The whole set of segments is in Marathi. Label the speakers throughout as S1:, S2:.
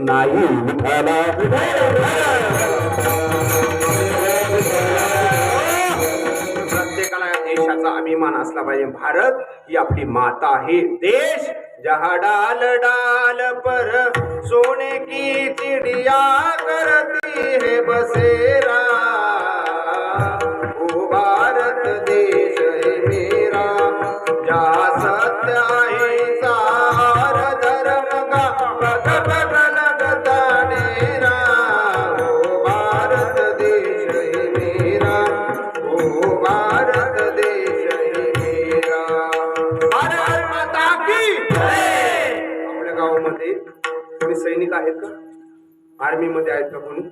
S1: नाही विठाला
S2: प्रत्येकाला या देशाचा अभिमान असला पाहिजे. भारत ही आपली माता आहे. देश जहा डाल डाल पर सोने की चिड़िया करती है बसेरा. गावामध्ये कोणी सैनिक आहेत का? आर्मी मध्ये आहेत का कोणी?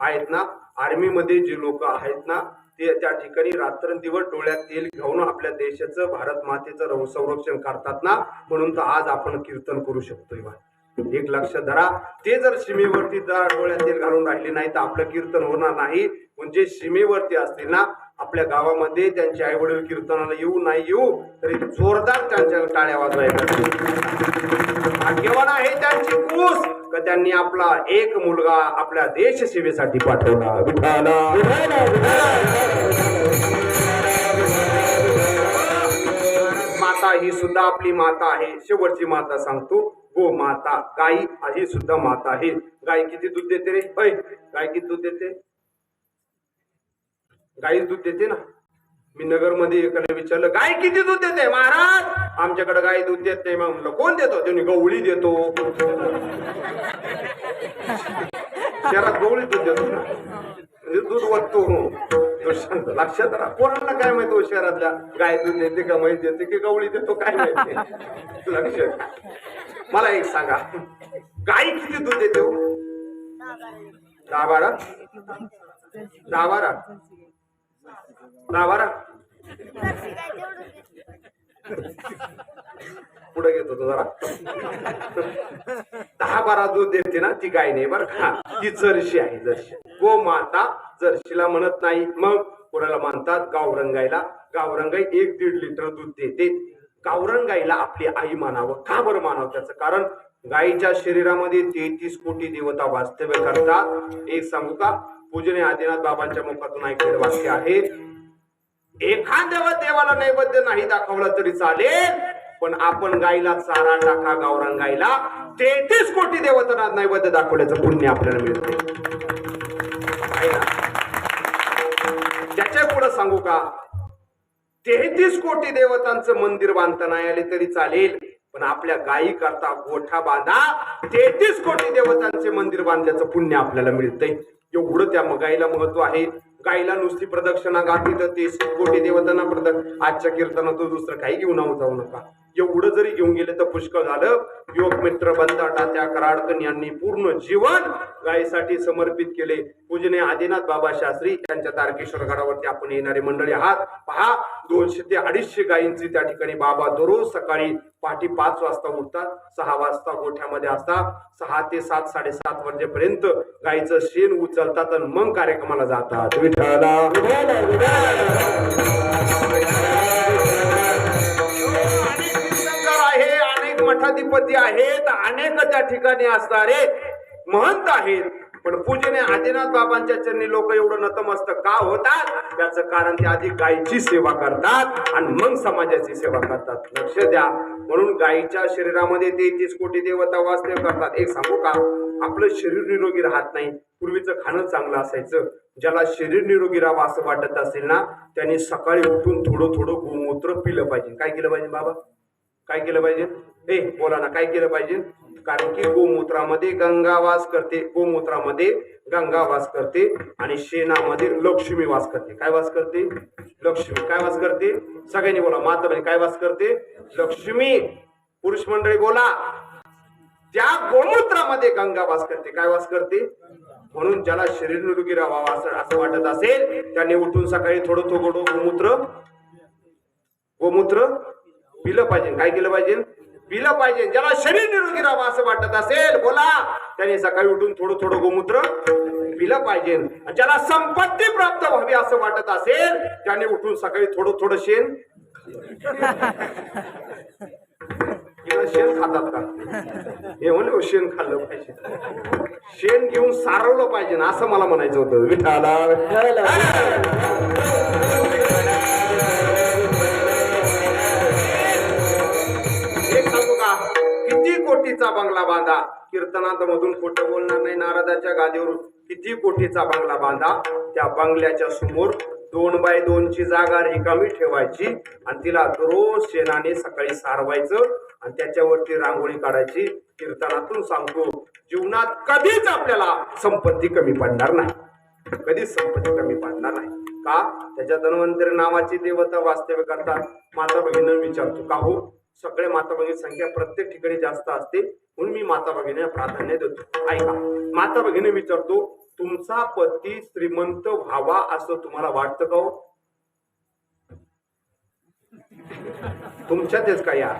S2: आहेत ना? आर्मी मध्ये जे लोक आहेत ना ते त्या ठिकाणी रात्रंदिवस डोळ्यात तेल घेऊन आपल्या देशाचं भारत मातेचं संरक्षण करतात ना? म्हणून तर आज आपण कीर्तन करू शकतो एक लक्ष धरा. ते जर सीमेवरती जर डोळ्यात तेल घालून राहिले नाही तर आपलं कीर्तन होणार नाही. म्हणजे सीमेवरती असतील ना आपल्या गावामध्ये त्यांचे आई वडील कीर्तनाला येऊ नाही येऊ तरी जोरदार त्यांच्या टाळ्या वाजवायला भाग्यवान आहे त्यांची कूस का त्यांनी आपला एक मुलगा आपल्या देश सेवेसाठी पाठवला? विठाला माता ही सुद्धा आपली माता आहे. शेवटची माता सांगतो. गो माता गाई ही सुद्धा माता आहे. गाय किती दूध देते रे? गाय किती दूध देते? गाई दूध देते ना. मी नगरमध्ये एकाने विचारलं गाय किती दूध देते महाराज? आमच्याकडे गाय दूध देत नाही. मग म्हणलं कोण देतो? त्यांनी गवळी देतो. शहरात गवळी दूध देतो ना. म्हणजे दूध वाटतो. लक्षात राहा. कोणाला काय माहिती हो शहरातल्या गाय दूध देते का माहिती देते की गवळी देतो काय माहिती. लक्षात मला एक सांगा. गाय किती दूध देते हो? दहा बारा. दहा बारा? दहा बारा. पुढे घेत होतो जरा. दहा बारा दूध देते ना ती गाय नाही बरं का. ती जर्शी आहे जर्शी. गो माता जर्शीला म्हणत नाही. मग कोणाला मानतात गावरंग गावरंगाई एक दीड लिटर दूध देते. गावरंगाईला आपली आई मानावं. का बरं मानावं त्याचं? कारण गायीच्या शरीरामध्ये तेहतीस कोटी देवता वास्तव्य करतात. एक सांगू का? पूजने आदिनाथ बाबांच्या मुखातून ऐकलेलं वाक्य आहे. एखाद्या देवाला नैवेद्य नाही दाखवला तरी चालेल पण आपण गायला चारा टाका गावरान गायला तेहतीस कोटी देवतांना नैवेद्य दाखवल्याचं पुण्य आपल्याला मिळते त्याच्या पुढे सांगू का? तेहतीस कोटी देवतांचं मंदिर बांधता नाही आले तरी चालेल पण आपल्या गायी करता गोठा बांधा तेहतीस कोटी देवतांचे मंदिर बांधल्याचं पुण्य आपल्याला मिळतंय. एवढं त्या गायीला महत्त्व आहे. गायीला नुसती प्रदक्षिणा घातली तर ते कोटी देवतांना प्रदक्ष. आजच्या कीर्तनातून दुसरं काही घेऊन जाऊ नका. एवढं जरी घेऊन गेले तर पुष्कळ झालं. योग मित्र बंदाटा त्या कराडकन यांनी पूर्ण जीवन गायीसाठी समर्पित केले. पूजने आदिनाथ बाबा शास्त्री यांच्या तारकेश्वर गडावरती आपण येणारे मंडळी आहात. पहा दोनशे ते अडीचशे गायींची त्या ठिकाणी बाबा दररोज सकाळी पहाटे पाच वाजता उठतात सहा वाजता गोठ्यामध्ये असतात सहा ते सात साडेसात वाजेपर्यंत गायीचं शेण उचलतात आणि मग कार्यक्रमाला जातात. विठ्ठला अनेक आहे अनेक मठाधिपती आहेत अनेक त्या ठिकाणी असणारे महंत आहेत. पण पूजेने आदिनाथ बाबांच्या चरणी लोक एवढं नतमस्तक का होतात? त्याचं कारण ते आधी गायीची सेवा करतात आणि मग समाजाची सेवा करतात. लक्ष द्या. म्हणून गायीच्या शरीरामध्ये तेहतीस कोटी देवता वास्तव्य करतात. एक सांगू का? आपलं शरीर निरोगी राहत नाही. पूर्वीचं खाणं चांगलं असायचं. ज्याला शरीर निरोगी राहावं असं वाटत असेल ना त्याने सकाळी उठून थोडं थोडं गोमूत्र पिलं पाहिजे. काय केलं पाहिजे बाबा? काय केलं पाहिजे? ए बोला ना काय केलं पाहिजे? कारण की गोमूत्रामध्ये गंगा वास करते गोमूत्रामध्ये गंगा वास करते आणि शेणामध्ये लक्ष्मी वास करते. काय वास करते? लक्ष्मी. काय वास करते? सगळ्यांनी बोला माता काय वास करते? लक्ष्मी. पुरुष मंडळी बोला. त्या गोमूत्रामध्ये गंगा वास करते काय वास करते? म्हणून ज्याला शरीर निरोगी राहावा असं असं वाटत असेल त्याने उठून सकाळी थोडं थोडं गोमूत्र गोमूत्र पिलं पाहिजे. काय केलं पाहिजे? पिलं पाहिजे. ज्याला शरीर निरोगी राहावं असं वाटत असेल बोला. त्याने सकाळी उठून थोडं थोडं गोमूत्र पिलं पाहिजे. आणि ज्याला संपत्ती प्राप्त व्हावी असं वाटत असेल त्याने उठून सकाळी थोडं थोडं शेण शेण खातात का? हे म्हणलं शेण खाल्लं पाहिजे. शेण घेऊन सारवलं पाहिजे ना असं मला म्हणायचं होतं. विठाला बंगला बांधा. कीर्तनात मधून खोटं बोलणार नाही नारदाच्या गादीवर किती कोटीचा बंगला बांधा? त्या बंगल्याच्या समोर दोन बाय दोनची जागा रिकामी ठेवायची आणि तिला दररोज शेणाने सकाळी सारवायचं आणि त्याच्यावरती रांगोळी काढायची. कीर्तनातून सांगतो जीवनात कधीच आपल्याला संपत्ती कमी पडणार नाही. कधीच संपत्ती कमी पडणार नाही. का? त्याच्या धन्वंतरी नावाची देवता वास्तव्य करतात. माता भगिनी विचारतो का हो? सगळे माता भगिनी संख्या प्रत्येक ठिकाणी जास्त असते म्हणून मी माता भगिनी प्राधान्य देतो. ऐका माता भगिनी विचारतो तुमचा पती श्रीमंत व्हावा असं तुम्हाला वाटतं का हो? तुमच्यातच का या?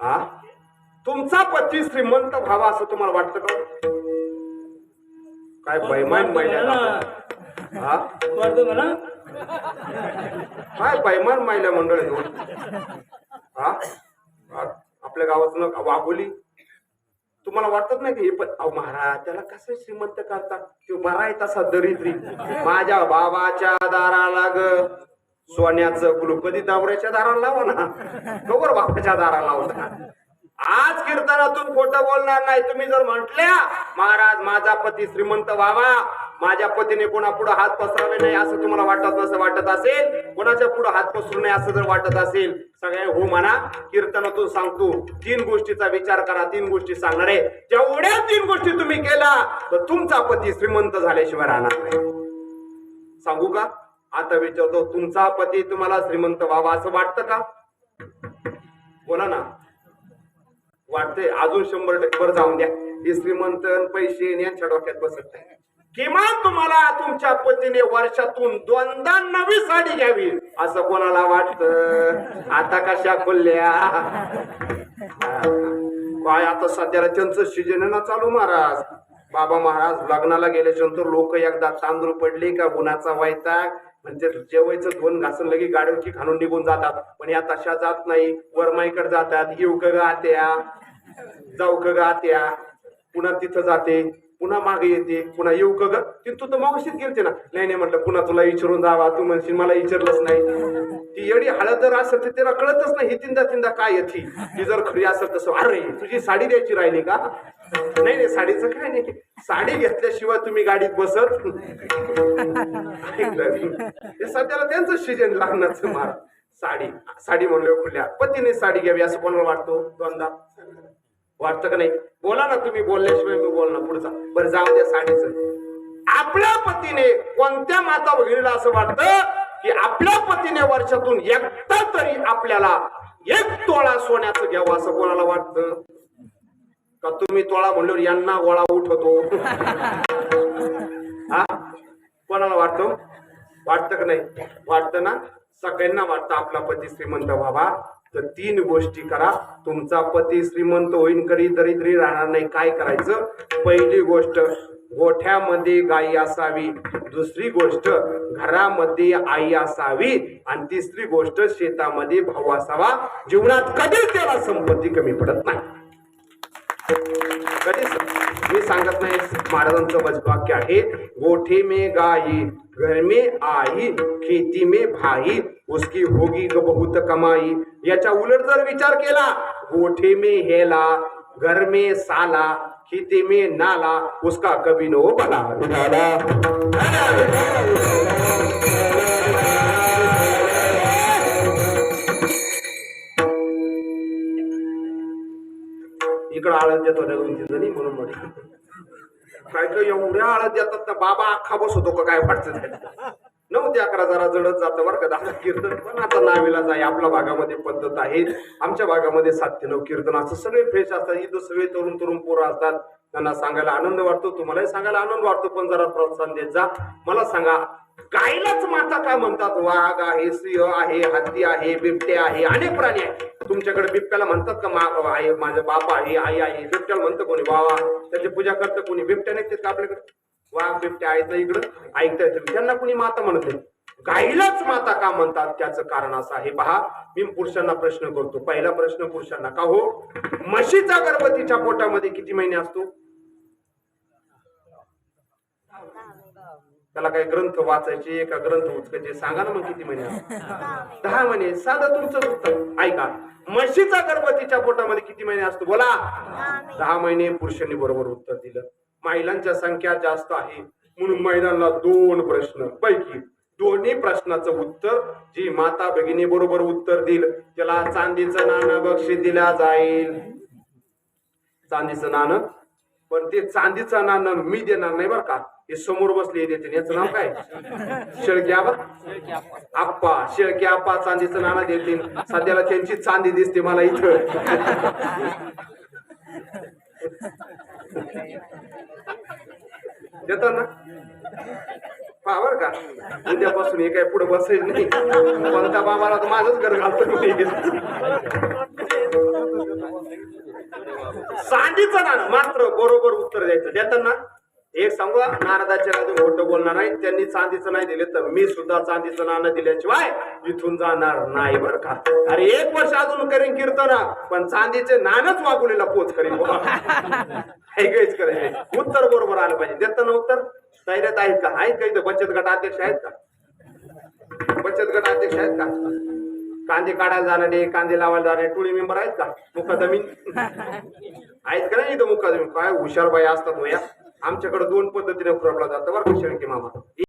S2: हा? तुमचा पती श्रीमंत व्हावा असं तुम्हाला वाटतं का हो? काय बैमान महिला हा? काय बैमान महिला मंडळ आहे हा? आपल्या गावातून वाघोली. तुम्हाला वाटत नाही की हे पण अहो महाराज त्याला कसं श्रीमंत करतात? तो बरा आहे तसा दरिद्री. माझ्या बाबाच्या दाराला ग. सोन्याचं कुलूप कधी दावऱ्याच्या दाराला लावा ना. बरोबर बापाच्या दाराला लावता आज कीर्तनातून खोटं बोलणार नाही. तुम्ही जर म्हटल्या महाराज माझा पती श्रीमंत व्हावा माझ्या पतीने कोणा पुढे हात पसरावे नाही असं तुम्हाला वाटत नसं वाटत असेल? कोणाच्या पुढे हात पसरू नये असं जर वाटत असेल? सगळ्या हो म्हणा कीर्तनातून सांगतो तीन गोष्टीचा विचार करा तीन गोष्टी सांगणार. आहे जेवढ्या तीन गोष्टी तुम्ही केला तर तुमचा पती श्रीमंत झाल्याशिवाय राहणार नाही. सांगू का? आता विचारतो तुमचा पती तुम्हाला श्रीमंत व्हावा असं वाटतं का? बोला ना. वाटतंय? अजून शंभर टक्के बरं जाऊन द्या. हे श्रीमंत पैसे यांच्या डोक्यात बसत नाही. किमान तुम्हाला तुमच्या पतीने वर्षातून दोनदा नवी साडी घ्यावी. असं कोणाला वाटत? आता कशा खोलल्या? काय आता सध्याला त्यांचं सीजन ना चालू महाराज. बाबा महाराज लग्नाला गेल्याच्यानंतर लोक एकदा तांदूळ पडले का गुणाचा वैताग? म्हणजे जेवायचं दोन घासून लगे गाडीवरची खाणून निघून जातात. पण या तशा जात नाही. वरमाईकडे जातात येऊ का ग आत्या? जाऊ का गात्या आत्या? पुन्हा तिथं जाते. पुन्हा मागे येते पुन्हा येऊ का ग? ती तू तर मावशीत गेलते ना. नाही नाही म्हटलं पुन्हा तुला विचारून जावा. तू म्हणशील मला विचारलंच नाही. ती एवढी हळद जर असेल तर तिला कळतच नाही तिंदा तिंदा काय येते ती? जर खरी असेल तसं अरे तुझी साडी द्यायची राहिली का? नाही नाही साडीचं काय नाही. साडी घेतल्याशिवाय तुम्ही गाडीत बसत? हे सध्याला त्यांचं सीजन लग्नाचं मार. साडी साडी म्हणलं खुल्या. पतीने साडी घ्यावी असं कोणाला वाटतो दोनदा? वाटतं का नाही? बोला ना तुम्ही बोलल्याशिवाय मी बोलणार पुढचा. बरं जाऊ द्या साडीच. आपल्या पतीने कोणत्या माता भगिनीला असं वाटतं? की आपल्या पतीने वर्षातून एकदा तरी आपल्याला एक तोळा सोन्याचं घ्यावं असं कोणाला वाटतं? का तुम्ही तोळा म्हणल्यावर यांना गोळा उठवतो? हा? कोणाला वाटतो? वाटतं का नाही? वाटतं ना? सगळ्यांना वाटतं आपला पती श्रीमंत बाबा. तर तीन गोष्टी करा. तुमचा पती श्रीमंत होईन कधी दरिद्री राहणार नाही. काय करायचं? पहिली गोष्ट गोठ्यामध्ये गाई असावी. दुसरी गोष्ट घरामध्ये आई असावी. आणि तिसरी गोष्ट शेतामध्ये भाऊ असावा. जीवनात कधीच त्याला संपत्ती कमी पडत नाही. कधीच. मी सांगत नाही महाराजांचं वजवाक्य आहे गोठे मे गाई घर में आई खेती में भाई उसकी होगी ग बहुत कमाई। याच्या उलट जर विचार केला गोठे में हेला घर में साला खिते में नाला उसका कभी नो हो भला। इकडं आळत देतो त्या दोन म्हणून म्हटलं काय काय एवढ्या आळत देतात ना बाबा अख्खा बसवतो का काय वाटतं? नऊ ते अकरा जरा जडत जातं बरं का. दादा कीर्तन पण आता नावेला जाय आपल्या भागामध्ये पद्धत आहे. आमच्या भागामध्ये सात ते नऊ कीर्तन असं सगळे फ्रेश असतात. इथं सगळे तरुण तरुण पोरं असतात. त्यांना सांगायला आनंद वाटतो. तुम्हालाही सांगायला आनंद वाटतो. पण जरा प्रोत्साहन देत जा. मला सांगा गायलाच माता काय म्हणतात? वाघ आहे सिंह आहे हत्ती आहे बिबटे आहे अनेक प्राणी आहे तुमच्याकडे बिबट्याला म्हणतात का मा आहे माझं बाप आहे आई आहे. बिबट्याला म्हणतं कोणी बाबा त्याची पूजा करतं कोणी. बिबट्या नाही का आपल्याकडे? वाघ बिबट्या आहेत ना इकडं ऐकताय तुम्ही. त्यांना कुणी माता म्हणत नाही. गाईलाच माता का म्हणतात? त्याचं कारण असं आहे. पहा मी पुरुषांना प्रश्न करतो. पहिला प्रश्न पुरुषांना का हो? म्हशीचा गर्भवतीच्या पोटामध्ये किती महिने असतो? त्याला काही ग्रंथ वाचायचे का ग्रंथ उचकायचे सांगा ना मग किती महिने दहा महिने. साधं तुमचं उत्तर. ऐका. म्हशीचा गर्भवतीच्या पोटामध्ये किती महिने असतो? बोला. दहा महिने पुरुषांनी बरोबर उत्तर दिलं. महिलांच्या संख्या जास्त आहे. म्हणून महिलांना दोन प्रश्न पैकी दोन्ही प्रश्नाचं उत्तर जी माता भगिनी बरोबर उत्तर देईल. त्याला चांदीचं नाणं बक्षीस दिल्या जाईल. चांदीचं नाणं. पण ते चांदीचं नाणं मी देणार नाही बरं का. हे समोर बसले देते याचं नाव काय? शेळके आप्पा. शेळके आप्पा चांदीचं नाणं देतील. सध्याला त्यांची चांदी दिसते मला इथं. देतात ना? पावर का? उद्यापासून हे काय पुढे बसेल नाही. कोणत्या बाबाला तर माझंच घर घालतो सांगितलं ना मात्र बरोबर उत्तर द्यायचं. देताना एक सांगू का? नारदाचे राजू बोलणार नाही त्यांनी चांदीचं नाही दिले तर मी सुद्धा चांदीचं नाणं दिल्याशिवाय इथून जाणार नाही बर का? अरे एक वर्ष अजून करीन कीर्तन पण चांदीचे नाणच वागुलेला पोच करीन. हो. ऐकायच करायचे उत्तर बरोबर आलं पाहिजे. देताना उत्तर? तयारीत आहेत का? आहेत का इथं? बचत गट अध्यक्ष आहेत का? बचत गट अध्यक्ष आहेत का? कांदे काढायला जाणारे कांदे लावायला जाणारे टोळी मेंबर आहेत का? मुकादमी आहेत का नाही इथं मुकादमी काय हुशार बाई असतात हो भया आमच्याकडे दोन पद्धतीने पुरवला जातं बरं शेळके मामा?